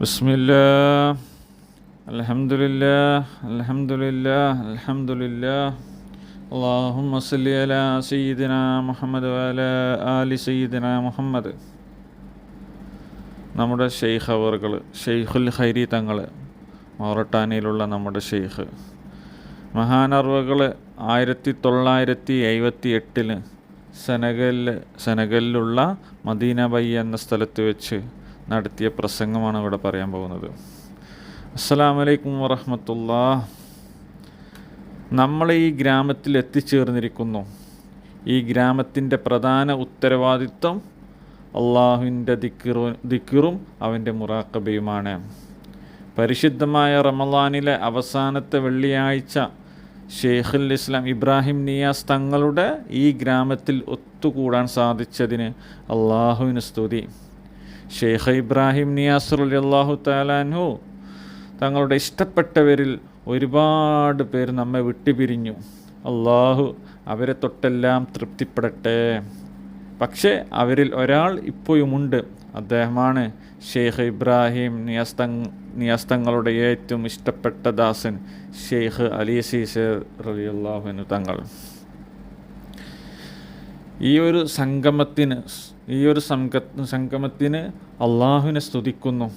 بسم الله الحمد لله الحمد لله الحمد لله اللهم صل على سيدنا محمد وعلى آل سيدنا محمد നമ്മുടെ ഷെയ്ഖ് അവർകൾ ഷെയ്ഖുൽ ഖൈരി തങ്ങൾ മൗറട്ടാനിയിലുള്ള നമ്മുടെ ഷെയ്ഖ് മഹാനർവകൾ ആയിരത്തി തൊള്ളായിരത്തി എഴുപത്തി എട്ടിൽ സെനഗലിൽ സെനഗലിലുള്ള മദീന ബൈ എന്ന സ്ഥലത്ത് വെച്ച് നടത്തിയ പ്രസംഗമാണ് ഇവിടെ പറയാൻ പോകുന്നത്. അസ്സലാമു അലൈക്കും വറഹമത്തുള്ള. നമ്മൾ ഈ ഗ്രാമത്തിൽ എത്തിച്ചേർന്നിരിക്കുന്നു. ഈ ഗ്രാമത്തിന്റെ പ്രധാന ഉത്തരവാദിത്വം അള്ളാഹുവിന്റെ ദിക്കിറു ദിക്കിറും അവന്റെ മുറാക്കബയുമാണ്. പരിശുദ്ധമായ റമലാനിലെ അവസാനത്തെ വെള്ളിയാഴ്ച ഷെയ്ഖുൽ ഇസ്ലാം ഇബ്രാഹിം നിയാസ് തങ്ങളുടെ ഈ ഗ്രാമത്തിൽ ഒത്തുകൂടാൻ സാധിച്ചതിന് അള്ളാഹുവിന് സ്തുതി. ഷെയ്ഖ് ഇബ്രാഹിം നിയാസ് അള്ളാഹു താലാൻഹു തങ്ങളുടെ ഇഷ്ടപ്പെട്ടവരിൽ ഒരുപാട് പേര് നമ്മെ വിട്ടുപിരിഞ്ഞു. അള്ളാഹു അവരെ തൊട്ടെല്ലാം തൃപ്തിപ്പെടട്ടെ. പക്ഷേ അവരിൽ ഒരാൾ ഇപ്പോഴുമുണ്ട് അദ്ദേഹമാണ് ഷെയ്ഖ് ഇബ്രാഹിം നിയാസ്തങ് നിയാസ്തങ്ങളുടെ ഏറ്റവും ഇഷ്ടപ്പെട്ട ദാസൻ ഷെയ്ഖ് അലി സീസർ റലിയല്ലാഹുവിന് തങ്ങൾ. ഈ ഒരു സംഗമത്തിന് ഈ ഒരു സംഘ സംഗമത്തിന് അള്ളാഹുവിനെ സ്തുതിക്കുന്നു.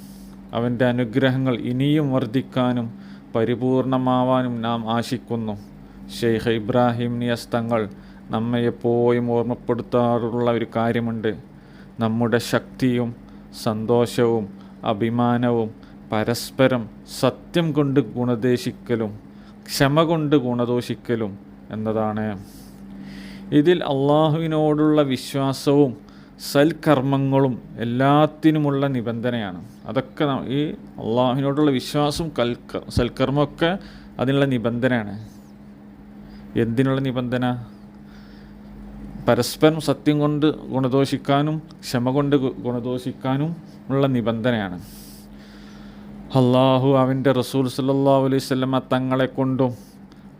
അവന്റെ അനുഗ്രഹങ്ങൾ ഇനിയും വർദ്ധിക്കാനും പരിപൂർണമാവാനും നാം ആശിക്കുന്നു. ഷെയ്ഖ് ഇബ്രാഹിം നിയസ് തങ്ങൾ നമ്മെ എപ്പോഴും ഓർമ്മപ്പെടുത്താറുള്ള ഒരു കാര്യമുണ്ട്. നമ്മുടെ ശക്തിയും സന്തോഷവും അഭിമാനവും പരസ്പരം സത്യം കൊണ്ട് ഗുണദേശിക്കലും ക്ഷമ കൊണ്ട് ഗുണദോഷിക്കലും എന്നതാണ്. ഇതിൽ അള്ളാഹുവിനോടുള്ള വിശ്വാസവും സൽക്കർമ്മങ്ങളും എല്ലാത്തിനുമുള്ള നിബന്ധനയാണ്. അതൊക്കെ ഈ അള്ളാഹുവിനോടുള്ള വിശ്വാസവും കൽക്ക സൽക്കർമ്മമൊക്കെ അതിനുള്ള നിബന്ധനയാണ്. എന്തിനുള്ള നിബന്ധന? പരസ്പരം സത്യം കൊണ്ട് ഗുണദോഷിക്കാനും ക്ഷമ കൊണ്ട് ഗുണദോഷിക്കാനും ഉള്ള നിബന്ധനയാണ്. അള്ളാഹു അവന്റെ റസൂൽ സല്ലാ അലൈഹി വസല്ലമ തങ്ങളെ കൊണ്ടും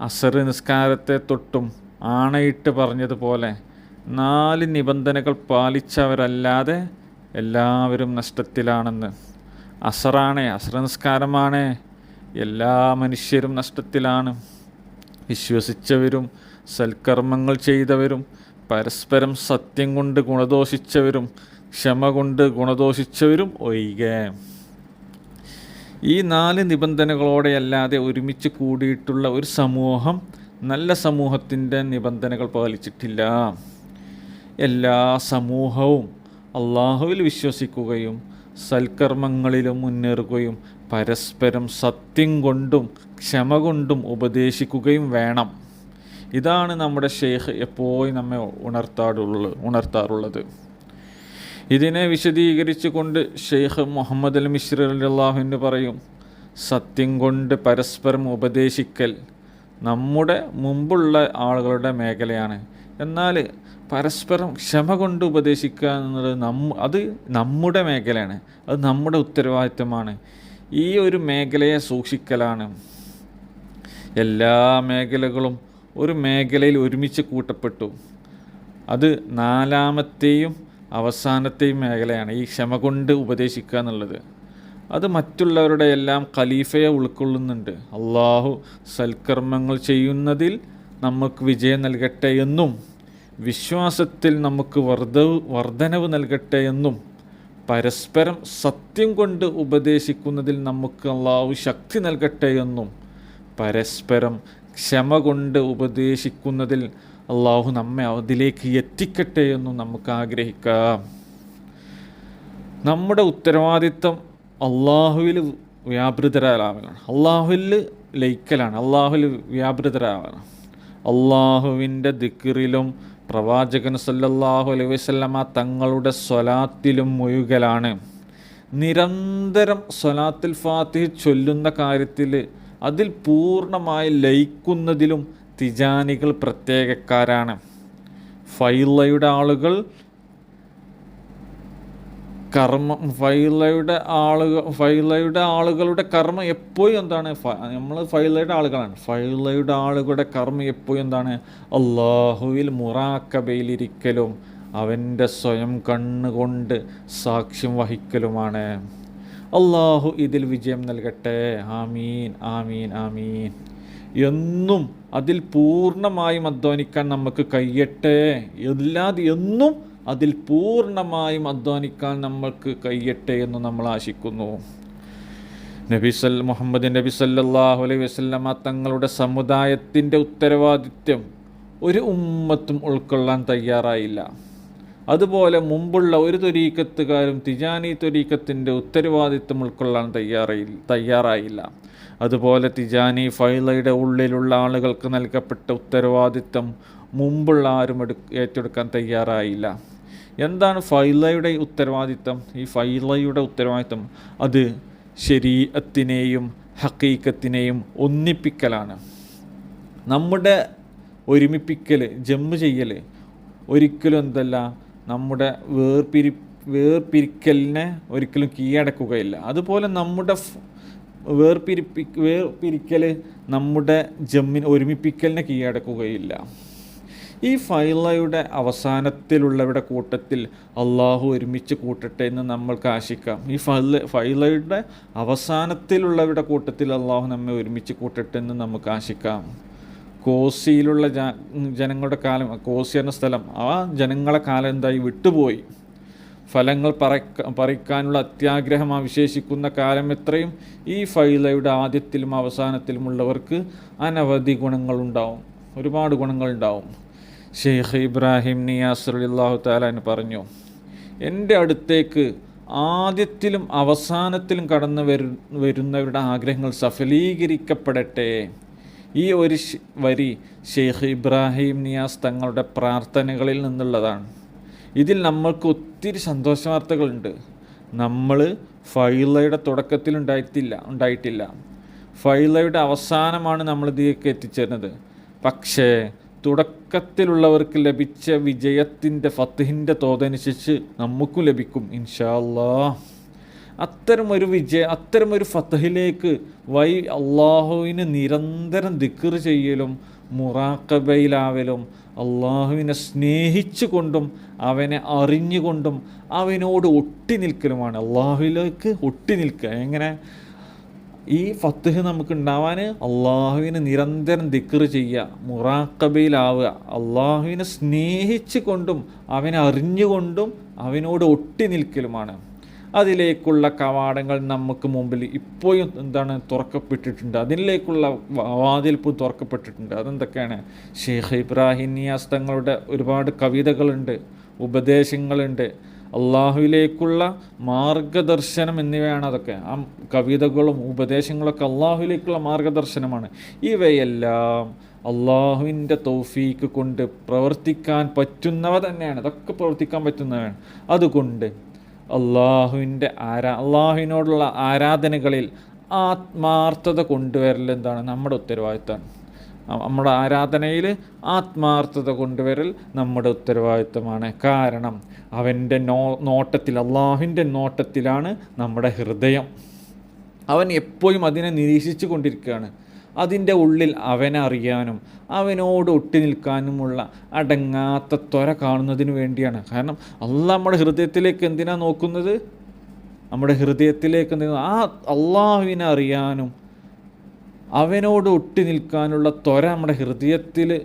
അസർ നിസ്കാരത്തെ തൊട്ടും ആണയിട്ട് പറഞ്ഞതുപോലെ നാല് നിബന്ധനകൾ പാലിച്ചവരല്ലാതെ എല്ലാവരും നഷ്ടത്തിലാണെന്ന്. അസറാണേ അസറനിസ്കാരമാണേ എല്ലാ മനുഷ്യരും നഷ്ടത്തിലാണ്. വിശ്വസിച്ചവരും സൽക്കർമ്മങ്ങൾ ചെയ്തവരും പരസ്പരം സത്യം കൊണ്ട് ഗുണദോഷിച്ചവരും ക്ഷമ കൊണ്ട് ഗുണദോഷിച്ചവരും ഒഴികെ. ഈ നാല് നിബന്ധനകളോടെയല്ലാതെ ഒരുമിച്ച് കൂടിയിട്ടുള്ള ഒരു സമൂഹം നല്ല സമൂഹത്തിന്റെ നിബന്ധനകൾ പാലിച്ചിട്ടില്ല. എല്ലാ സമൂഹവും അള്ളാഹുവിൽ വിശ്വസിക്കുകയും സൽക്കർമ്മങ്ങളിലും മുന്നേറുകയും പരസ്പരം സത്യം കൊണ്ടും ക്ഷമ കൊണ്ടും ഉപദേശിക്കുകയും വേണം. ഇതാണ് നമ്മുടെ ഷെയ്ഖ് എപ്പോഴും നമ്മെ ഉണർത്താറുള്ളത് ഉണർത്താറുള്ളത്. ഇതിനെ വിശദീകരിച്ചു കൊണ്ട് ഷെയ്ഖ് മുഹമ്മദ് അൽ മിശ്ര അള്ളാഹുവിന് പറയും സത്യം കൊണ്ട് പരസ്പരം ഉപദേശിക്കൽ നമ്മുടെ മുമ്പുള്ള ആളുകളുടെ മേഖലയാണ്. എന്നാൽ പരസ്പരം ക്ഷമ കൊണ്ട് ഉപദേശിക്കുക എന്നുള്ളത് നമ്മ അത് നമ്മുടെ മേഖലയാണ്. അത് നമ്മുടെ ഉത്തരവാദിത്തമാണ് ഈ ഒരു മേഖലയെ സൂക്ഷിക്കലാണ്. എല്ലാ മേഖലകളും ഒരു മേഖലയിൽ ഒരുമിച്ച് കൂട്ടപ്പെട്ടു. അത് നാലാമത്തെയും അവസാനത്തെയും മേഖലയാണ് ഈ ക്ഷമ കൊണ്ട് ഉപദേശിക്കുക എന്നുള്ളത്. അത് മറ്റുള്ളവരുടെ എല്ലാം ഖലീഫയെ ഉൾക്കൊള്ളുന്നുണ്ട്. അള്ളാഹു സൽക്കർമ്മങ്ങൾ ചെയ്യുന്നതിൽ നമുക്ക് വിജയം നൽകട്ടെ എന്നും വിശ്വാസത്തിൽ നമുക്ക് വർദ്ധവ് വർധനവ് നൽകട്ടെ എന്നും പരസ്പരം സത്യം കൊണ്ട് ഉപദേശിക്കുന്നതിൽ നമുക്ക് അള്ളാഹു ശക്തി നൽകട്ടെ എന്നും പരസ്പരം ക്ഷമ കൊണ്ട് ഉപദേശിക്കുന്നതിൽ അള്ളാഹു നമ്മെ അതിലേക്ക് എത്തിക്കട്ടെ എന്നും നമുക്ക് ആഗ്രഹിക്കാം. നമ്മുടെ ഉത്തരവാദിത്തം അള്ളാഹുവിൽ വ്യാപൃതരാവലാണ് അള്ളാഹുവിൽ ലയിക്കലാണ്. അള്ളാഹുവിൽ വ്യാപൃതരാവലാണ് അള്ളാഹുവിന്റെ ദിക്കിറിലും പ്രവാചകൻ സല്ലല്ലാഹു അലൈഹി വസല്ലമ തങ്ങളുടെ സ്വലാത്തിലും മുഴുകലാണ്. നിരന്തരം സ്വലാത്തിൽ ഫാത്തിഹ് ചൊല്ലുന്ന കാര്യത്തിൽ അതിൽ പൂർണമായി ലയിക്കുന്നതിലും തിജാനികൾ പ്രത്യേകക്കാരാണ്. ഫൈലയുടെ ആളുകൾ കർമ്മം ഫൈലയുടെ ആളുകൾ ഫൈലയുടെ ആളുകളുടെ കർമ്മം എപ്പോഴും എന്താണ്? നമ്മൾ ഫൈലയുടെ ആളുകളാണ്. ഫൈലയുടെ ആളുകളുടെ കർമ്മം എപ്പോഴും എന്താണ്? അള്ളാഹുവിൽ മുറാക്കബയിലിരിക്കലും അവന്റെ സ്വയം കണ്ണുകൊണ്ട് സാക്ഷ്യം വഹിക്കലുമാണ്. അള്ളാഹു ഇതിൽ വിജയം നൽകട്ടെ. ആമീൻ ആമീൻ ആമീൻ. എന്നും അതിൽ പൂർണമായും അധ്വാനിക്കാൻ നമുക്ക് കഴിയട്ടെ. എല്ലാതെ എന്നും അതിൽ പൂർണമായും അധ്വാനിക്കാൻ നമ്മൾക്ക് കഴിയട്ടെ എന്ന് നമ്മൾ ആശിക്കുന്നു. നബി സൽ മുഹമ്മദ് നബി സല്ലാഹു അലൈഹി വസല്ലമ തങ്ങളുടെ സമുദായത്തിന്റെ ഉത്തരവാദിത്വം ഒരു ഉമ്മത്തും ഉൾക്കൊള്ളാൻ തയ്യാറായില്ല. അതുപോലെ മുമ്പുള്ള ഒരു തൊരീക്കത്തുകാരും തിജാനി തൊരീക്കത്തിന്റെ ഉത്തരവാദിത്വം ഉൾക്കൊള്ളാൻ തയ്യാറായി തയ്യാറായില്ല. അതുപോലെ തിജാനി ഫൈലയുടെ ഉള്ളിലുള്ള ആളുകൾക്ക് നൽകപ്പെട്ട ഉത്തരവാദിത്വം മുമ്പുള്ള ആരും ഏറ്റെടുക്കാൻ തയ്യാറായില്ല. എന്താണ് ഫൈലയുടെ ഉത്തരവാദിത്തം? ഈ ഫൈലയുടെ ഉത്തരവാദിത്തം അത് ശരീരത്തിനെയും ഹക്കീക്കത്തിനെയും ഒന്നിപ്പിക്കലാണ്. നമ്മുടെ ഒരുമിപ്പിക്കൽ ജമ്മ് ചെയ്യൽ ഒരിക്കലും എന്തല്ല നമ്മുടെ വേർപിരി വേർപിരിക്കലിനെ ഒരിക്കലും കീഴടക്കുകയില്ല. അതുപോലെ നമ്മുടെ വേർപിരിപ്പി വേർപിരിക്കൽ നമ്മുടെ ജമ്മിന് ഒരുമിപ്പിക്കലിനെ കീഴടക്കുകയില്ല. ഈ ഫൈലയുടെ അവസാനത്തിലുള്ളവരുടെ കൂട്ടത്തിൽ അള്ളാഹു ഒരുമിച്ച് കൂട്ടട്ടെ എന്ന് നമ്മൾക്ക് ആശിക്കാം. ഈ ഫൈല ഫൈലയുടെ അവസാനത്തിലുള്ളവരുടെ കൂട്ടത്തിൽ അള്ളാഹു നമ്മെ ഒരുമിച്ച് കൂട്ടട്ടെ എന്ന് നമുക്ക് ആശിക്കാം. കോസിയിലുള്ള ജനങ്ങളുടെ കാലം കോസി എന്ന സ്ഥലം ആ ജനങ്ങളെ കാലം എന്തായി? വിട്ടുപോയി. ഫലങ്ങൾ പറക്ക പറിക്കാനുള്ള അത്യാഗ്രഹം അവശേഷിക്കുന്ന കാലം എത്രയും ഈ ഫൈലയുടെ ആദ്യത്തിലും അവസാനത്തിലുമുള്ളവർക്ക് അനവധി ഗുണങ്ങളുണ്ടാവും. ഒരുപാട് ഗുണങ്ങളുണ്ടാവും. ഷെയ്ഖ് ഇബ്രാഹിം നിയാസ് അള്ളാഹു താലാൻ പറഞ്ഞു. എന്റെ അടുത്തേക്ക് ആദ്യത്തിലും അവസാനത്തിലും കടന്നു വരു വരുന്നവരുടെ ആഗ്രഹങ്ങൾ സഫലീകരിക്കപ്പെടട്ടെ. ഈ ഒരു വരി ഷെയ്ഖ് ഇബ്രാഹിം നിയാസ് തങ്ങളുടെ പ്രാർത്ഥനകളിൽ നിന്നുള്ളതാണ്. ഇതിൽ നമ്മൾക്ക് ഒത്തിരി സന്തോഷ വാർത്തകളുണ്ട് നമ്മൾ ഫൈലയുടെ തുടക്കത്തിൽ ഉണ്ടായിട്ടില്ല ഉണ്ടായിട്ടില്ല. ഫൈലയുടെ അവസാനമാണ് നമ്മൾ ഇതിലേക്ക് എത്തിച്ചേരുന്നത്. പക്ഷേ തുടക്കത്തിലുള്ളവർക്ക് ലഭിച്ച വിജയത്തിന്റെ ഫത്തിഹിന്റെ തോതനുസരിച്ച് നമുക്കും ലഭിക്കും ഇൻഷാ അല്ലാ അത്തരമൊരു വിജയ അത്തരമൊരു ഫത്തഹിലേക്ക് വൈ അള്ളാഹുവിന് നിരന്തരം ദിക്കർ ചെയ്യലും മുറാക്കബയിലാവലും അള്ളാഹുവിനെ സ്നേഹിച്ചു കൊണ്ടും അവനെ അറിഞ്ഞുകൊണ്ടും അവനോട് ഒട്ടി നിൽക്കലുമാണ്. അള്ളാഹുവിലേക്ക് ഒട്ടി നിൽക്കുക. എങ്ങനെ? ഈ ഫത്തഹ് നമുക്ക് ഉണ്ടാവാൻ അള്ളാഹുവിനെ നിരന്തരം ദിക്കർ ചെയ്യുക മുറാക്കബയിലാവുക അള്ളാഹുവിനെ സ്നേഹിച്ചു കൊണ്ടും അവനെ അറിഞ്ഞുകൊണ്ടും അവനോട് ഒട്ടി നിൽക്കലുമാണ്. അതിലേക്കുള്ള കവാടങ്ങൾ നമുക്ക് മുമ്പിൽ ഇപ്പോഴും എന്താണ് തുറക്കപ്പെട്ടിട്ടുണ്ട്. അതിലേക്കുള്ള വാതിൽപ്പ് തുറക്കപ്പെട്ടിട്ടുണ്ട്. അതെന്തൊക്കെയാണ്? ഷെയ്ഖ് ഇബ്രാഹിം നിയാസ് തങ്ങളുടെ ഒരുപാട് കവിതകളുണ്ട് ഉപദേശങ്ങളുണ്ട്. അള്ളാഹുവിലേക്കുള്ള മാർഗദർശനം എന്നിവയാണ് അതൊക്കെ. ആ കവിതകളും ഉപദേശങ്ങളൊക്കെ അള്ളാഹുവിലേക്കുള്ള മാർഗദർശനമാണ്. ഇവയെല്ലാം അള്ളാഹുവിന്റെ തൗഫീക്ക് കൊണ്ട് പ്രവർത്തിക്കാൻ പറ്റുന്നവ തന്നെയാണ്. അതൊക്കെ പ്രവർത്തിക്കാൻ പറ്റുന്നവയാണ്. അതുകൊണ്ട് അള്ളാഹുവിന്റെ ആരാ അള്ളാഹുവിനോടുള്ള ആരാധനകളിൽ ആത്മാർത്ഥത കൊണ്ടുവരൽ എന്താണ്? നമ്മുടെ ഉത്തരവാദിത്തമാണ് നമ്മുടെ ആരാധനയിൽ ആത്മാർത്ഥത കൊണ്ടുവരൽ നമ്മുടെ ഉത്തരവാദിത്തമാണ് കാരണം അവന്റെ നോ നോട്ടത്തിൽ അള്ളാഹുവിന്റെ നോട്ടത്തിലാണ് നമ്മുടെ ഹൃദയം. അവൻ എപ്പോഴും അതിനെ നിരീക്ഷിച്ചു കൊണ്ടിരിക്കുകയാണ്. അതിന്റെ ഉള്ളിൽ അവനറിയാനും അവനോട് ഒട്ടി നിൽക്കാനുമുള്ള അടങ്ങാത്ത ത്വര കാണുന്നതിന് വേണ്ടിയാണ്. കാരണം അല്ല നമ്മുടെ ഹൃദയത്തിലേക്ക് എന്തിനാ നോക്കുന്നത്? നമ്മുടെ ഹൃദയത്തിലേക്ക് എന്തിനാ ആ അള്ളാഹുവിനെ അറിയാനും അവനോട് ഒട്ടി നിൽക്കാനുള്ള ത്വര നമ്മുടെ ഹൃദയത്തിൽ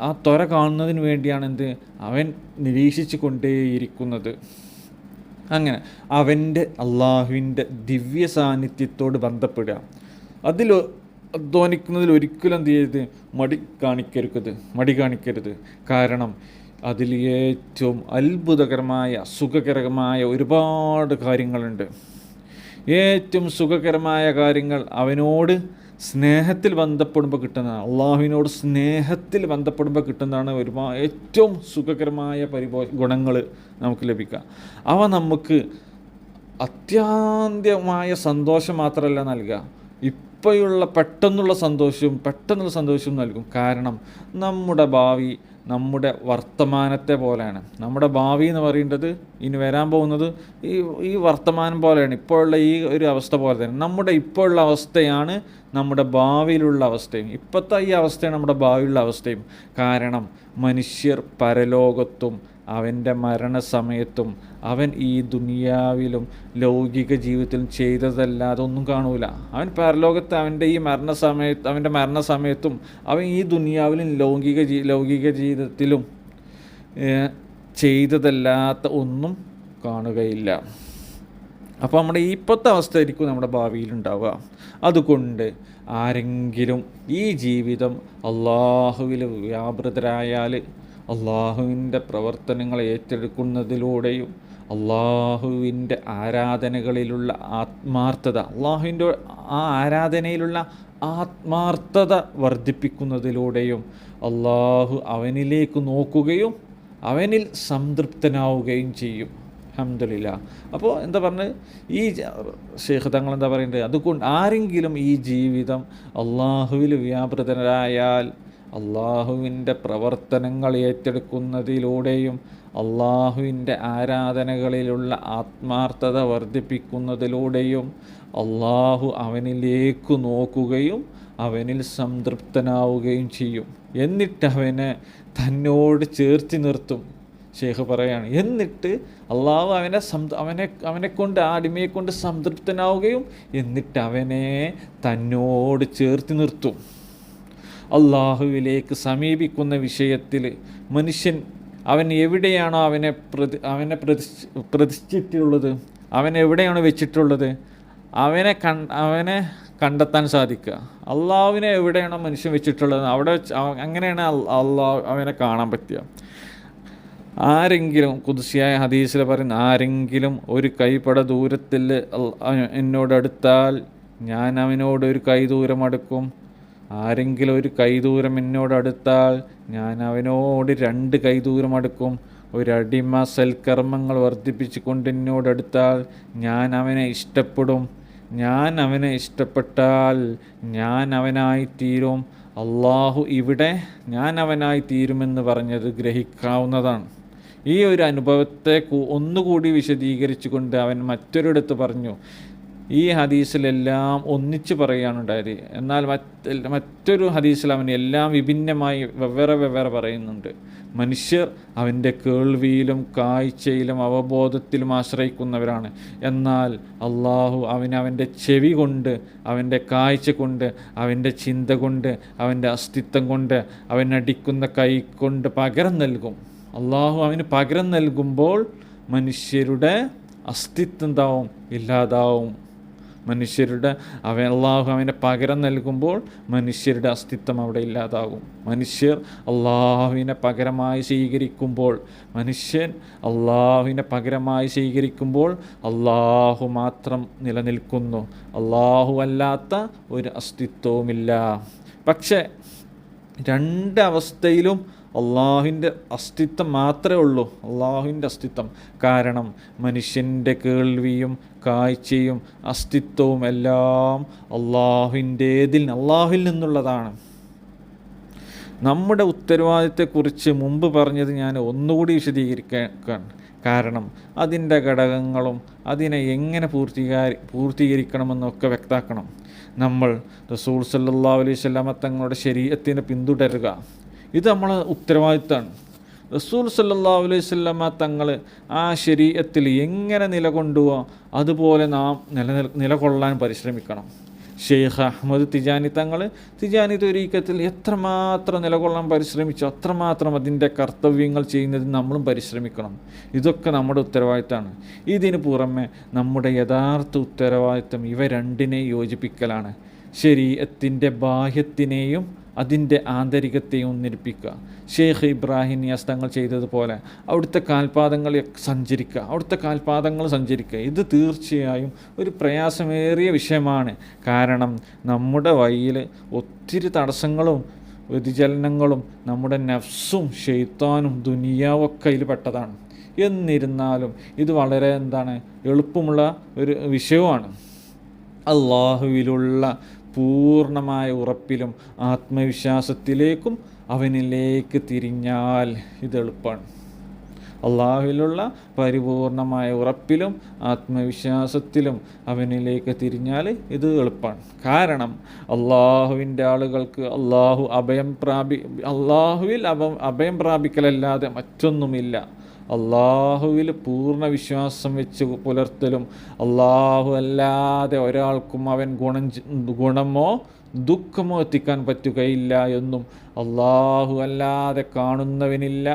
ആ ത്വര കാണുന്നതിന് വേണ്ടിയാണ് എന്ത്? അവൻ നിരീക്ഷിച്ചു കൊണ്ടേയിരിക്കുന്നത് അങ്ങനെ അവന്റെ അള്ളാഹുവിന്റെ ദിവ്യ സാന്നിധ്യത്തോട് ബന്ധപ്പെടുക. അതിൽ അധ്വാനിക്കുന്നതിൽ ഒരിക്കലും എന്ത് ചെയ്ത് മടി കാണിക്കരുത് മടി കാണിക്കരുത്. കാരണം അതിൽ ഏറ്റവും അത്ഭുതകരമായ സുഖകരമായ ഒരുപാട് കാര്യങ്ങളുണ്ട്. ഏറ്റവും സുഖകരമായ കാര്യങ്ങൾ അവനോട് സ്നേഹത്തിൽ ബന്ധപ്പെടുമ്പോൾ കിട്ടുന്നതാണ്. അള്ളാഹുവിനോട് സ്നേഹത്തിൽ ബന്ധപ്പെടുമ്പോൾ കിട്ടുന്നതാണ് ഒരുപാ ഏറ്റവും സുഖകരമായ പരിപോ ഗുണങ്ങൾ നമുക്ക് ലഭിക്കുക. അവ നമുക്ക് അത്യാന്ത്യമായ സന്തോഷം മാത്രമല്ല നൽകുക. ഇപ്പോഴുള്ള പെട്ടെന്നുള്ള സന്തോഷവും പെട്ടെന്നുള്ള സന്തോഷവും നൽകും. കാരണം നമ്മുടെ ഭാവി നമ്മുടെ വർത്തമാനത്തെ പോലെയാണ്. നമ്മുടെ ഭാവി എന്ന് പറയേണ്ടത് ഇനി വരാൻ പോകുന്നത് ഈ ഈ വർത്തമാനം പോലെയാണ്. ഇപ്പോഴുള്ള ഈ ഒരു അവസ്ഥ പോലെ തന്നെ. നമ്മുടെ ഇപ്പോഴുള്ള അവസ്ഥയാണ് നമ്മുടെ ഭാവിയിലുള്ള അവസ്ഥയും ഇപ്പോഴത്തെ ഈ അവസ്ഥയാണ് നമ്മുടെ ഭാവിയിലുള്ള അവസ്ഥയും കാരണം മനുഷ്യർ പരലോകത്തും അവന്റെ മരണസമയത്തും അവൻ ഈ ദുനിയാവിലും ലൗകിക ജീവിതത്തിലും ചെയ്തതല്ലാതെ ഒന്നും കാണൂല. അവൻ പരലോകത്ത് അവന്റെ ഈ മരണസമയത്ത് അവന്റെ മരണസമയത്തും അവൻ ഈ ദുനിയാവിലും ലൗകിക ജീ ലൗകിക ജീവിതത്തിലും ചെയ്തതല്ലാത്ത ഒന്നും കാണുകയില്ല. അപ്പോൾ നമ്മുടെ ഇപ്പോഴത്തെ അവസ്ഥ ആയിരിക്കും നമ്മുടെ ഭാവിയിൽ ഉണ്ടാവുക. അതുകൊണ്ട് ആരെങ്കിലും ഈ ജീവിതം അള്ളാഹുവിൽ വ്യാപൃതരായാൽ അള്ളാഹുവിന്റെ പ്രവർത്തനങ്ങൾ ഏറ്റെടുക്കുന്നതിലൂടെയും അള്ളാഹുവിന്റെ ആരാധനകളിലുള്ള ആത്മാർത്ഥത അള്ളാഹുവിന്റെ ആ ആരാധനയിലുള്ള ആത്മാർത്ഥത വർദ്ധിപ്പിക്കുന്നതിലൂടെയും അള്ളാഹു അവനിലേക്ക് നോക്കുകയും അവനിൽ സംതൃപ്തനാവുകയും ചെയ്യും. അഹമ്മദില്ല അപ്പോൾ എന്താ പറഞ്ഞത് ഈ ഷെയ്ഖ് തങ്ങൾ എന്താ പറയുന്നത് അതുകൊണ്ട് ആരെങ്കിലും ഈ ജീവിതം അള്ളാഹുവിൽ വ്യാപൃതരായാൽ അള്ളാഹുവിന്റെ പ്രവർത്തനങ്ങൾ ഏറ്റെടുക്കുന്നതിലൂടെയും അള്ളാഹുവിന്റെ ആരാധനകളിലുള്ള ആത്മാർത്ഥത വർദ്ധിപ്പിക്കുന്നതിലൂടെയും അള്ളാഹു അവനിലേക്ക് നോക്കുകയും അവനിൽ സംതൃപ്തനാവുകയും ചെയ്യും. എന്നിട്ട് അവനെ തന്നോട് ചേർത്തി നിർത്തും. ഷേഖ് പറയുകയാണ് എന്നിട്ട് അള്ളാഹു അവനെ സം അവനെ അവനെ കൊണ്ട് ആ അടിമയെ കൊണ്ട് സംതൃപ്തനാവുകയും എന്നിട്ട് അവനെ തന്നോട് ചേർത്ത് നിർത്തും. അള്ളാഹുവിലേക്ക് സമീപിക്കുന്ന വിഷയത്തിൽ മനുഷ്യൻ അവൻ എവിടെയാണോ അവനെ പ്രതി അവനെ പ്രതി പ്രതിഷ്ഠിച്ചിട്ടുള്ളത് അവൻ എവിടെയാണ് വെച്ചിട്ടുള്ളത് അവനെ കൺ അവനെ കണ്ടെത്താൻ സാധിക്കുക. അള്ളാഹുവിനെ എവിടെയാണോ മനുഷ്യൻ വെച്ചിട്ടുള്ളത് അവിടെ അങ്ങനെയാണ് അള്ളാഹു അവനെ കാണാൻ പറ്റുക. ആരെങ്കിലും കുതിശിയായ ഹദീസിൽ പറയുന്ന ആരെങ്കിലും ഒരു കൈപ്പട ദൂരത്തിൽ എന്നോടടുത്താൽ ഞാൻ അവനോട് ഒരു കൈ ദൂരം അടുക്കും. ആരെങ്കിലും ഒരു കൈ ദൂരം എന്നോടടുത്താൽ ഞാൻ അവനോട് രണ്ട് കൈ ദൂരം അടുക്കും. ഒരടിമ സൽക്കർമ്മങ്ങൾ വർദ്ധിപ്പിച്ചുകൊണ്ട് എന്നോട് അടുത്താൽ ഞാൻ അവനെ ഇഷ്ടപ്പെടും. ഞാൻ അവനെ ഇഷ്ടപ്പെട്ടാൽ ഞാൻ അവനായി തീരും. അള്ളാഹു ഇവിടെ ഞാൻ അവനായി തീരുമെന്ന് പറഞ്ഞത് ഗ്രഹിക്കാവുന്നതാണ്. ഈ ഒരു അനുഭവത്തെ ഒന്നുകൂടി വിശദീകരിച്ചുകൊണ്ട് അവൻ മറ്റൊരിടത്ത് പറഞ്ഞു. ഈ ഹദീസിലെല്ലാം ഒന്നിച്ച് പറയുകയാണുണ്ടായത് എന്നാൽ മറ്റ് മറ്റൊരു ഹദീസിൽ അവൻ എല്ലാം വിഭിന്നമായി വെവ്വേറെ വെവ്വേറെ പറയുന്നുണ്ട്. മനുഷ്യർ അവന്റെ കേൾവിയിലും കാഴ്ചയിലും അവബോധത്തിലും ആശ്രയിക്കുന്നവരാണ്. എന്നാൽ അള്ളാഹു അവനവന്റെ ചെവി കൊണ്ട് അവന്റെ കാഴ്ച കൊണ്ട് അവന്റെ ചിന്ത കൊണ്ട് അവന്റെ അസ്തിത്വം കൊണ്ട് അവനടിക്കുന്ന കൈ കൊണ്ട് പകരം നൽകും. അള്ളാഹു അവന് പകരം നൽകുമ്പോൾ മനുഷ്യരുടെ അസ്തിത്വം എന്താവും ഇല്ലാതാവും. മനുഷ്യരുടെ അവൻ അള്ളാഹു അവന് പകരം നൽകുമ്പോൾ മനുഷ്യരുടെ അസ്തിത്വം അവിടെ ഇല്ലാതാകും. മനുഷ്യർ അള്ളാഹുവിനെ പകരമായി സ്വീകരിക്കുമ്പോൾ മനുഷ്യൻ അള്ളാഹുവിനെ പകരമായി സ്വീകരിക്കുമ്പോൾ അള്ളാഹു മാത്രം നിലനിൽക്കുന്നു. അള്ളാഹു അല്ലാത്ത ഒരു അസ്തിത്വവുമില്ല. പക്ഷേ രണ്ട് അവസ്ഥയിലും അള്ളാഹുവിന്റെ അസ്തിത്വം മാത്രമേ ഉള്ളൂ. അള്ളാഹുവിന്റെ അസ്തിത്വം. കാരണം മനുഷ്യന്റെ കേൾവിയും കാഴ്ചയും അസ്തിത്വവും എല്ലാം അള്ളാഹുവിന്റേതിൽ അള്ളാഹുവിൽ നിന്നുള്ളതാണ്. നമ്മുടെ ഉത്തരവാദിത്തത്തെക്കുറിച്ച് മുമ്പ് പറഞ്ഞത് ഞാൻ ഒന്നുകൂടി വിശദീകരിക്കാൻ കാരണം അതിന്റെ ഘടകങ്ങളും അതിനെ എങ്ങനെ പൂർത്തീകാരി പൂർത്തീകരിക്കണമെന്നൊക്കെ വ്യക്താക്കണം നമ്മൾ റസൂൾ സല്ലാ അലൈഹി സ്വലാമ തങ്ങളുടെ ശരീരത്തിനെ പിന്തുടരുക. ഇത് നമ്മളെ ഉത്തരവാദിത്തമാണ് റസൂൽ സല്ലാ അലൈവല്ലമ്മ തങ്ങൾ ആ ശരീരത്തിൽ എങ്ങനെ നിലകൊണ്ടുവോ അതുപോലെ നാം നിലനിൽ നിലകൊള്ളാൻ പരിശ്രമിക്കണം. ഷെയ്ഖ് അഹമ്മദ് തിജാനി തങ്ങൾ തിജാനി തൊരീക്കത്തിൽ എത്രമാത്രം നിലകൊള്ളാൻ പരിശ്രമിച്ചു അത്രമാത്രം അതിന്റെ കർത്തവ്യങ്ങൾ ചെയ്യുന്നതിന് നമ്മളും പരിശ്രമിക്കണം. ഇതൊക്കെ നമ്മുടെ ഉത്തരവാദിത്തമാണ് ഇതിന് പുറമെ നമ്മുടെ യഥാർത്ഥ ഉത്തരവാദിത്തം ഇവ രണ്ടിനെ യോജിപ്പിക്കലാണ്. ശരീരത്തിന്റെ ബാഹ്യത്തിനെയും അതിന്റെ ആന്തരികത്തെയും ഒന്നിരിപ്പിക്കുക. ഷെയ്ഖ് ഇബ്രാഹിം നിയാസ് തങ്ങൾ ചെയ്തതുപോലെ അവിടുത്തെ കാൽപാദങ്ങൾ സഞ്ചരിക്കുക. അവിടുത്തെ കാൽപാദങ്ങൾ സഞ്ചരിക്കുക. ഇത് തീർച്ചയായും ഒരു പ്രയാസമേറിയ വിഷയമാണ്. കാരണം നമ്മുടെ വഴിയിൽ ഒത്തിരി തടസ്സങ്ങളും വ്യതിചലനങ്ങളും നമ്മുടെ നഫ്സും ഷെയ്ത്താനും ദുനിയാവൊക്കെ അതിൽ പെട്ടതാണ് എന്നിരുന്നാലും ഇത് വളരെ എന്താണ് എളുപ്പമുള്ള ഒരു വിഷയമാണ് അള്ളാഹുവിലുള്ള പൂർണമായ ഉറപ്പിലും ആത്മവിശ്വാസത്തിലേക്കും അവനിലേക്ക് തിരിഞ്ഞാൽ ഇത് എളുപ്പമാണ് അള്ളാഹുവിലുള്ള പരിപൂർണമായ ഉറപ്പിലും ആത്മവിശ്വാസത്തിലും അവനിലേക്ക് തിരിഞ്ഞാൽ ഇത് എളുപ്പമാണ് കാരണം അള്ളാഹുവിന്റെ ആളുകൾക്ക് അള്ളാഹു അഭയം പ്രാപി അള്ളാഹുവിൽ അഭ അഭയം പ്രാപിക്കലല്ലാതെ മറ്റൊന്നുമില്ല. അള്ളാഹുവിൽ പൂർണ വിശ്വാസം വെച്ച് പുലർത്തലും അള്ളാഹു അല്ലാതെ ഒരാൾക്കും അവൻ ഗുണം ഗുണമോ ദുഃഖമോ എത്തിക്കാൻ പറ്റുകയില്ല എന്നും അള്ളാഹു അല്ലാതെ കാണുന്നവനില്ല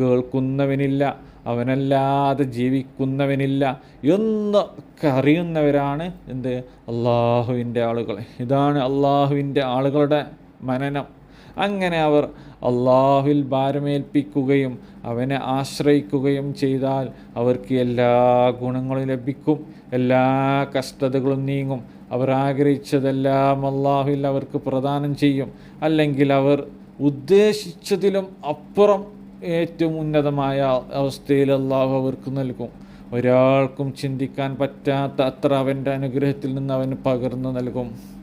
കേൾക്കുന്നവനില്ല അവനല്ലാതെ ജീവിക്കുന്നവനില്ല എന്നൊക്കെ അറിയുന്നവരാണ് എന്ത്? അള്ളാഹുവിന്റെ ആളുകൾ ഇതാണ് അള്ളാഹുവിന്റെ ആളുകളുടെ മനനം. അങ്ങനെ അവർ അള്ളാഹുവിൽ ഭാരമേൽപ്പിക്കുകയും അവനെ ആശ്രയിക്കുകയും ചെയ്താൽ അവർക്ക് എല്ലാ ഗുണങ്ങളും ലഭിക്കും. എല്ലാ കഷ്ടതകളും നീങ്ങും. അവർ ആഗ്രഹിച്ചതെല്ലാം അള്ളാഹുവിൽ അവർക്ക് പ്രദാനം ചെയ്യും. അല്ലെങ്കിൽ അവർ ഉദ്ദേശിച്ചതിലും അപ്പുറം ഏറ്റവും ഉന്നതമായ അവസ്ഥയിൽ അള്ളാഹു അവർക്ക് നൽകും. ഒരാൾക്കും ചിന്തിക്കാൻ പറ്റാത്ത അത്ര അവന്റെ അനുഗ്രഹത്തിൽ നിന്ന് അവന് പകർന്നു നൽകും.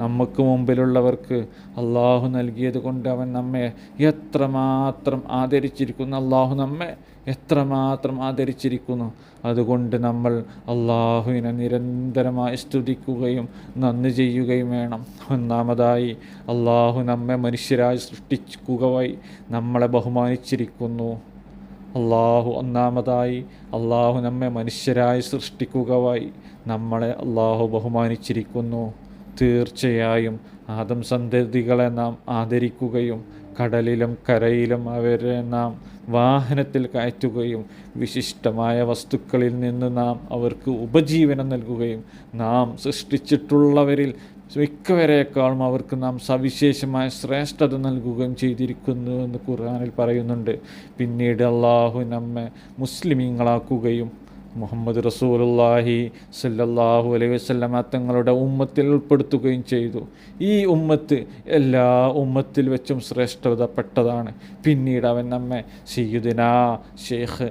നമുക്ക് മുമ്പിലുള്ളവർക്ക് അള്ളാഹു നൽകിയത് കൊണ്ട് അവൻ നമ്മെ എത്രമാത്രം ആദരിച്ചിരിക്കുന്നു. അള്ളാഹു നമ്മെ എത്രമാത്രം ആദരിച്ചിരിക്കുന്നു. അതുകൊണ്ട് നമ്മൾ അള്ളാഹുവിനെ നിരന്തരമായി സ്തുതിക്കുകയും നന്ദി ചെയ്യുകയും വേണം. ഒന്നാമതായി അള്ളാഹു നമ്മെ മനുഷ്യരായി സൃഷ്ടിക്കുക വഴി നമ്മളെ ബഹുമാനിച്ചിരിക്കുന്നു. അള്ളാഹു ഒന്നാമതായി അള്ളാഹു നമ്മെ മനുഷ്യരായി സൃഷ്ടിക്കുക വഴി നമ്മളെ അള്ളാഹു ബഹുമാനിച്ചിരിക്കുന്നു. തീർച്ചയായും ആദം സന്തതികളെ നാം ആദരിക്കുകയും കടലിലും കരയിലും അവരെ നാം വാഹനത്തിൽ കയറ്റുകയും വിശിഷ്ടമായ വസ്തുക്കളിൽ നിന്ന് നാം അവർക്ക് ഉപജീവനം നൽകുകയും നാം സൃഷ്ടിച്ചിട്ടുള്ളവരിൽ മിക്കവരേക്കാളും അവർക്ക് നാം സവിശേഷമായ ശ്രേഷ്ഠത നൽകുകയും ചെയ്തിരിക്കുന്നു എന്ന് ഖുർആാനിൽ പറയുന്നുണ്ട്. പിന്നീട് അള്ളാഹു നമ്മെ മുസ്ലിമീങ്ങളാക്കുകയും മുഹമ്മദ് റസൂലുള്ളാഹി സല്ലല്ലാഹു അലൈഹി വസല്ലമ തങ്ങളുടെ ഉമ്മത്തിൽ ഉൾപ്പെടുത്തുകയും ചെയ്തു. ഈ ഉമ്മത്ത് എല്ലാ ഉമ്മത്തിൽ വെച്ചും ശ്രേഷ്ഠതപ്പെട്ടതാണ്. പിന്നീട് അവൻ നമ്മെ സയ്യിദുന ഷേഖ്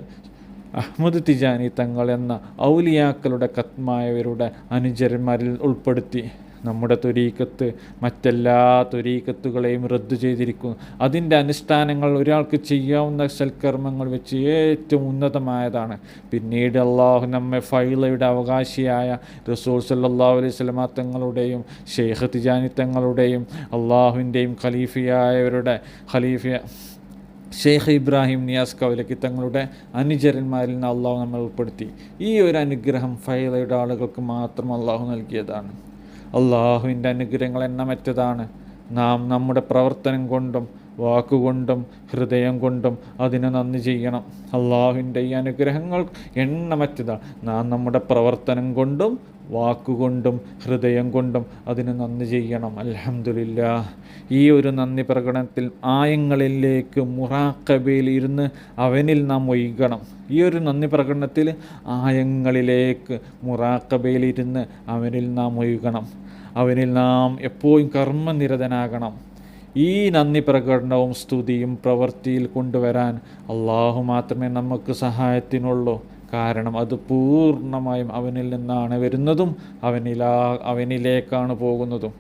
അഹമ്മദ് തിജാനി തങ്ങൾ എന്ന ഔലിയാക്കളുടെ കത്മായവരുടെ അനുചരന്മാരിൽ ഉൾപ്പെടുത്തി. നമ്മുടെ തൊരീക്കത്ത് മറ്റെല്ലാ തൊരീക്കത്തുകളെയും റദ്ദു ചെയ്തിരിക്കുന്നു. അതിന്റെ അനുഷ്ഠാനങ്ങൾ ഒരാൾക്ക് ചെയ്യാവുന്ന സൽക്കർമ്മങ്ങൾ വെച്ച് ഏറ്റവും ഉന്നതമായതാണ്. പിന്നീട് അള്ളാഹു നമ്മെ ഫൈലയുടെ അവകാശിയായ റസൂൽ സല്ലല്ലാഹു അലൈഹി സ്വലമാ തങ്ങളുടെയും ഷെയ്ഖ് തിജാനി തങ്ങളുടെയും അള്ളാഹുവിന്റെയും ഖലീഫിയായവരുടെ ഖലീഫ ഷെയ്ഖ് ഇബ്രാഹിം നിയാസ് കൗലക്കി തങ്ങളുടെ അനുചരന്മാരിൽ നിന്ന് അള്ളാഹു നമ്മൾ ഉൾപ്പെടുത്തി. ഈ ഒരു അനുഗ്രഹം ഫൈലയുടെ ആളുകൾക്ക് മാത്രം അള്ളാഹു നൽകിയതാണ്. അള്ളാഹുവിന്റെ അനുഗ്രഹങ്ങൾ എണ്ണമറ്റതാണ്. നാം നമ്മുടെ പ്രവർത്തനം കൊണ്ടും വാക്കുകൊണ്ടും ഹൃദയം കൊണ്ടും അതിനെ നന്ദി ചെയ്യണം. അള്ളാഹുവിന്റെ ഈ അനുഗ്രഹങ്ങൾ എണ്ണമറ്റതാണ് നാം നമ്മുടെ പ്രവർത്തനം കൊണ്ടും വാക്കുകൊണ്ടും ഹൃദയം കൊണ്ടും അതിന് നന്ദി ചെയ്യണം. അലഹമില്ല ഈ ഒരു നന്ദി പ്രകടനത്തിൽ ആയങ്ങളിലേക്ക് മുറാക്കബയിൽ ഇരുന്ന് അവനിൽ നാം ഒഴുകണം. ഈ ഒരു നന്ദി പ്രകടനത്തിൽ ആയങ്ങളിലേക്ക് മുറാക്കബയിൽ ഇരുന്ന് അവനിൽ നാം ഒഴുകണം. അവനിൽ നാം എപ്പോഴും കർമ്മനിരതനാകണം. ഈ നന്ദി പ്രകടനവും സ്തുതിയും പ്രവൃത്തിയിൽ കൊണ്ടുവരാൻ അള്ളാഹു മാത്രമേ നമുക്ക് സഹായത്തിനുള്ളൂ. കാരണം അത് പൂർണമായും അവനിൽ നിന്നാണ് വരുന്നതും അവനിലാ അവനിലേക്കാണ് പോകുന്നതും.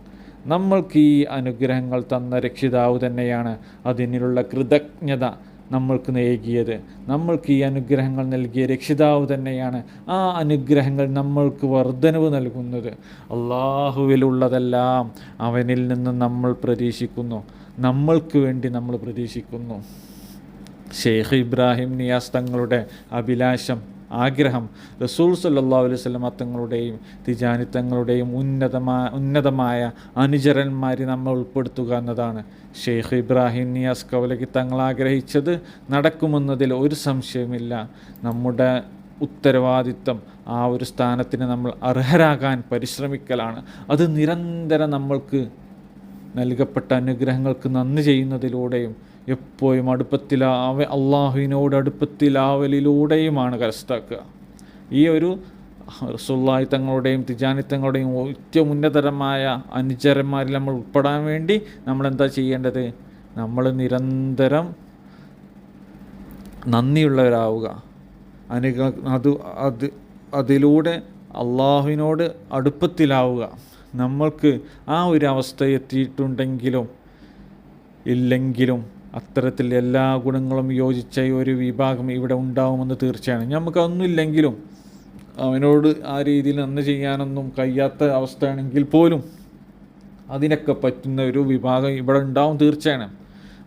നമ്മൾക്ക് ഈ അനുഗ്രഹങ്ങൾ തന്ന രക്ഷിതാവ് തന്നെയാണ്. അതിനുള്ള കൃതജ്ഞത നമ്മൾക്ക് നൽകിയത്. നമ്മൾക്ക് ഈ അനുഗ്രഹങ്ങൾ നൽകിയ രക്ഷിതാവ് തന്നെയാണ് ആ അനുഗ്രഹങ്ങൾ നമ്മൾക്ക് വർധനവ് നൽകുന്നത്. അള്ളാഹുവിലുള്ളതെല്ലാം അവനിൽ നിന്ന് നമ്മൾ പ്രതീക്ഷിക്കുന്നു. നമ്മൾക്ക് വേണ്ടി നമ്മൾ പ്രതീക്ഷിക്കുന്നു. ഷെയ്ഖ് ഇബ്രാഹിം നിയാസ് തങ്ങളുടെ അഭിലാഷം ആഗ്രഹം. റസൂൽ സല്ലാ അലൈഹി വസല്ലമ തങ്ങളുടെയും തിജാനി തങ്ങളുടെയും ഉന്നതമായ ഉന്നതമായ അനുചരന്മാരെ നമ്മൾ ഉൾപ്പെടുത്തുക എന്നതാണ്. ഷെയ്ഖ് ഇബ്രാഹിം നിയാസ് കവലക്ക് തങ്ങൾ ആഗ്രഹിച്ചത് നടക്കുമെന്നതിൽ ഒരു സംശയമില്ല നമ്മുടെ ഉത്തരവാദിത്തം ആ ഒരു സ്ഥാനത്തിന് നമ്മൾ അർഹരാകാൻ പരിശ്രമിക്കലാണ്. അത് നിരന്തരം നമ്മൾക്ക് നൽകപ്പെട്ട അനുഗ്രഹങ്ങൾക്ക് നന്ദി ചെയ്യുന്നതിലൂടെയും എപ്പോഴും അടുപ്പത്തിലാവ അള്ളാഹുവിനോട് അടുപ്പത്തിലാവലിലൂടെയുമാണ് കരസ്ഥാക്കുക. ഈ ഒരു റസുല്ലായി തങ്ങളുടെയും തിജാനി ഏറ്റവും ഉന്നതരമായ അനുചരന്മാരിൽ നമ്മൾ ഉൾപ്പെടാൻ വേണ്ടി നമ്മൾ എന്താ ചെയ്യേണ്ടത്? നമ്മൾ നിരന്തരം നന്ദിയുള്ളവരാവുക. അനുക അത് അത് അതിലൂടെ അള്ളാഹുവിനോട് അടുപ്പത്തിലാവുക. നമ്മൾക്ക് ആ ഒരു അവസ്ഥ എത്തിയിട്ടുണ്ടെങ്കിലും ഇല്ലെങ്കിലും അത്തരത്തിൽ എല്ലാ ഗുണങ്ങളും യോജിച്ച ഒരു വിഭാഗം ഇവിടെ ഉണ്ടാവുമെന്ന് തീർച്ചയാണ്. നമുക്കൊന്നുമില്ലെങ്കിലും അവനോട് ആ രീതിയിൽ നന്ന് ചെയ്യാനൊന്നും കഴിയാത്ത അവസ്ഥയാണെങ്കിൽ പോലും അതിനൊക്കെ പറ്റുന്ന ഒരു വിഭാഗം ഇവിടെ ഉണ്ടാവും തീർച്ചയാണ്.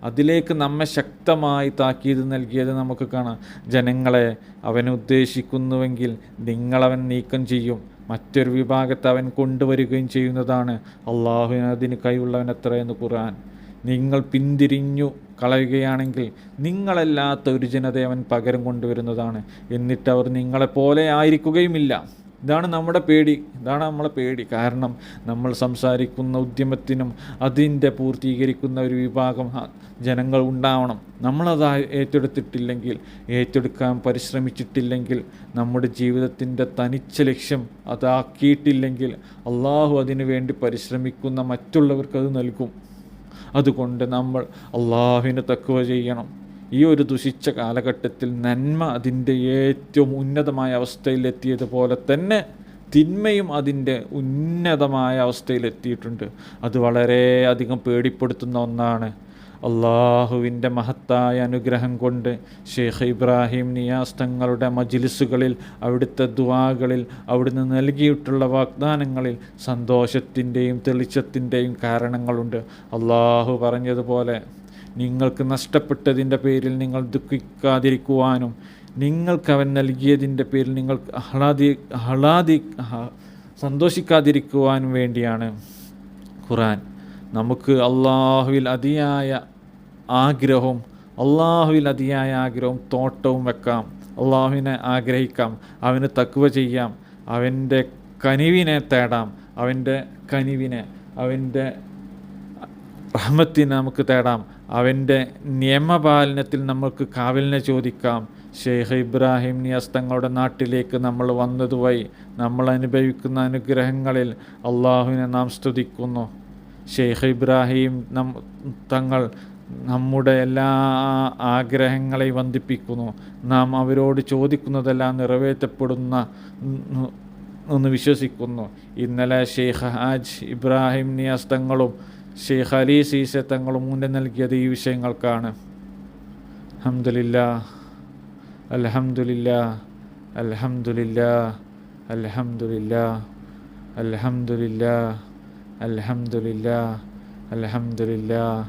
അതിലേക്ക് നമ്മെ ശക്തമായി താക്കീത് നൽകിയത് നമുക്ക് കാണാം. ജനങ്ങളെ അവൻ ഉദ്ദേശിക്കുന്നുവെങ്കിൽ നിങ്ങളവൻ നീക്കം ചെയ്യും. മറ്റൊരു വിഭാഗത്തെ അവൻ കൊണ്ടുവരികയും ചെയ്യുന്നതാണ്. അള്ളാഹുവിന് അതിന് കൈയുള്ളവൻ എത്രയെന്ന് ഖുർആൻ. നിങ്ങൾ പിന്തിരിഞ്ഞു കളയുകയാണെങ്കിൽ നിങ്ങളല്ലാത്ത ഒരു ജനതയെ അവൻ പകരം കൊണ്ടുവരുന്നതാണ്. എന്നിട്ട് അവർ നിങ്ങളെപ്പോലെ ആയിരിക്കുകയുമില്ല. ഇതാണ് നമ്മുടെ പേടി. ഇതാണ് നമ്മളെ പേടി. കാരണം നമ്മൾ സംസാരിക്കുന്ന ഉദ്യമത്തിനും അതിന്റെ പൂർത്തീകരിക്കുന്ന ഒരു വിഭാഗം ജനങ്ങൾ ഉണ്ടാവണം. നമ്മളത് ഏറ്റെടുത്തിട്ടില്ലെങ്കിൽ ഏറ്റെടുക്കാൻ പരിശ്രമിച്ചിട്ടില്ലെങ്കിൽ നമ്മുടെ ജീവിതത്തിന്റെ തനിച്ച ലക്ഷ്യം അതാക്കിയിട്ടില്ലെങ്കിൽ അള്ളാഹു അതിനു വേണ്ടി പരിശ്രമിക്കുന്ന മറ്റുള്ളവർക്കത് നൽകും. അതുകൊണ്ട് നമ്മൾ അള്ളാഹുവിന് തക്കുവ ചെയ്യണം. ഈ ഒരു ദുഷിച്ച കാലഘട്ടത്തിൽ നന്മ അതിന്റെ ഏറ്റവും ഉന്നതമായ അവസ്ഥയിലെത്തിയതുപോലെ തന്നെ തിന്മയും അതിന്റെ ഉന്നതമായ അവസ്ഥയിലെത്തിയിട്ടുണ്ട്. അത് വളരെയധികം പേടിപ്പെടുത്തുന്ന ഒന്നാണ്. അള്ളാഹുവിന്റെ മഹത്തായ അനുഗ്രഹം കൊണ്ട് ഷെയ്ഖ് ഇബ്രാഹിം നിയാസ് തങ്ങളുടെ മജിലിസുകളിൽ അവിടുത്തെ ദുവാകളിൽ അവിടുന്ന് നൽകിയിട്ടുള്ള വാഗ്ദാനങ്ങളിൽ സന്തോഷത്തിന്റെയും തെളിച്ചത്തിന്റെയും കാരണങ്ങളുണ്ട്. അള്ളാഹു പറഞ്ഞതുപോലെ നിങ്ങൾക്ക് നഷ്ടപ്പെട്ടതിന്റെ പേരിൽ നിങ്ങൾ ദുഃഖിക്കാതിരിക്കുവാനും നിങ്ങൾക്ക് അവൻ നൽകിയതിന്റെ പേരിൽ നിങ്ങൾ ആഹ്ലാദി ആഹ്ലാദി സന്തോഷിക്കാതിരിക്കുവാനും വേണ്ടിയാണ് ഖുറാൻ നമുക്ക് അള്ളാഹുവിൽ അതിയായ ആഗ്രഹവും അള്ളാഹുവിൽ അതിയായ ആഗ്രഹവും തോട്ടവും വെക്കാം. അള്ളാഹുവിനെ ആഗ്രഹിക്കാം. അവന് തക്കുവ ചെയ്യാം. അവന്റെ കനിവിനെ തേടാം. അവന്റെ കനിവിനെ അവന്റെ റഹ്മത്തിനെ നമുക്ക് തേടാം. അവന്റെ നിയമപാലനത്തിൽ നമുക്ക് കാവലിനെ ചോദിക്കാം. ഷെയ്ഖ് ഇബ്രാഹിം നിയാസ് തങ്ങളുടെ നാട്ടിലേക്ക് നമ്മൾ വന്നതുവഴി നമ്മൾ അനുഭവിക്കുന്ന അനുഗ്രഹങ്ങളിൽ അള്ളാഹുവിനെ നാം സ്തുതിക്കുന്നു. ഷെയ്ഖ് ഇബ്രാഹിം നം തങ്ങൾ നമ്മുടെ എല്ലാ ആഗ്രഹങ്ങളെയും വന്ദിപ്പിക്കുന്നു. നാം അവരോട് ചോദിക്കുന്നതെല്ലാം നിറവേറ്റപ്പെടുന്ന എന്ന് വിശ്വസിക്കുന്നു. ഇന്നലെ ഷെയ്ഖ് ഹാജ് ഇബ്രാഹിം നിയാസ് തങ്ങളും ഷെയ്ഖ് അലി സീസെ തങ്ങളും മുന്നിൽ നൽകിയത് ഈ വിഷയങ്ങൾക്കാണ്. അൽഹംദുലില്ലാ അൽഹംദുലില്ലാ അൽഹംദുലില്ലാ അൽഹംദുലില്ലാ അൽഹംദുലില്ലാ അൽഹംദുലില്ലാ അൽഹംദുലില്ലാ